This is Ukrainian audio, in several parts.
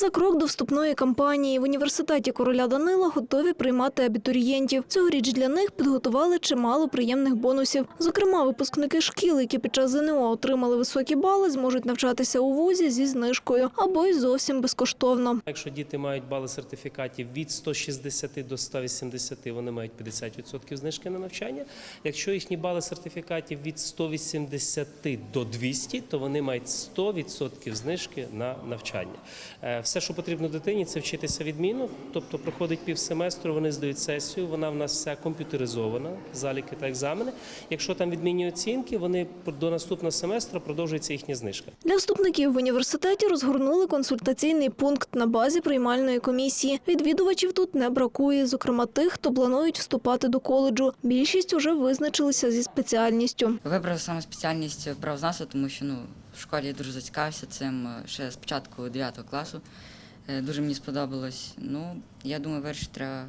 За крок до вступної кампанії в університеті короля Данила готові приймати абітурієнтів. Цьогоріч для них підготували чимало приємних бонусів. Зокрема, випускники шкіл, які під час ЗНО отримали високі бали, зможуть навчатися у вузі зі знижкою або й зовсім безкоштовно. Якщо діти мають бали сертифікатів від 160 до 180, вони мають 50% знижки на навчання. Якщо їхні бали сертифікатів від 180 до 200, то вони мають 100% знижки на навчання. Все, що потрібно дитині, це вчитися відмінно, тобто проходить півсеместру, вони здають сесію, вона в нас вся комп'ютеризована, заліки та екзамени. Якщо там відмінні оцінки, вони до наступного семестру продовжується їхня знижка. Для вступників в університеті розгорнули консультаційний пункт на базі приймальної комісії. Відвідувачів тут не бракує, зокрема тих, хто планують вступати до коледжу. Більшість уже визначилися зі спеціальністю. Вибрав саме спеціальність правознавства, тому що ну, в школі дуже зацікавився цим е, ще з початку 9 класу. Е, Дуже мені сподобалось. Ну, я думаю, вирішити треба,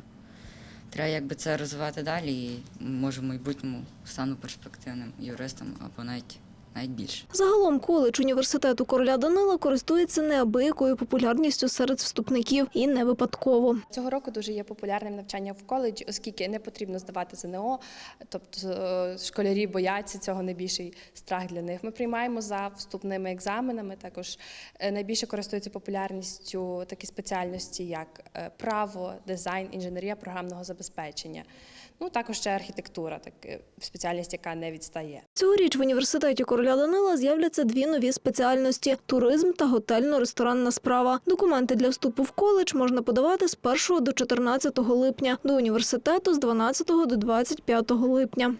треба якби це розвивати далі і може в майбутньому стану перспективним юристом або навіть, навіть більше. Загалом коледж університету короля Данила користується неабиякою популярністю серед вступників і не випадково. Цього року дуже є популярним навчання в коледжі, оскільки не потрібно здавати ЗНО, тобто е, школярі бояться цього найбільший страх для них. Ми приймаємо за вступними екзаменами. Також е, найбільше користуються популярністю такі спеціальності, як е, право, дизайн, інженерія програмного забезпечення. Ну також ще архітектура, так спеціальність, яка не відстає. Цьогоріч в університеті короля Данила з'являться дві нові спеціальності – туризм та готельно-ресторанна справа. Документи для вступу в коледж можна подавати з 1 до 14 липня, до університету з 12 до 25 липня.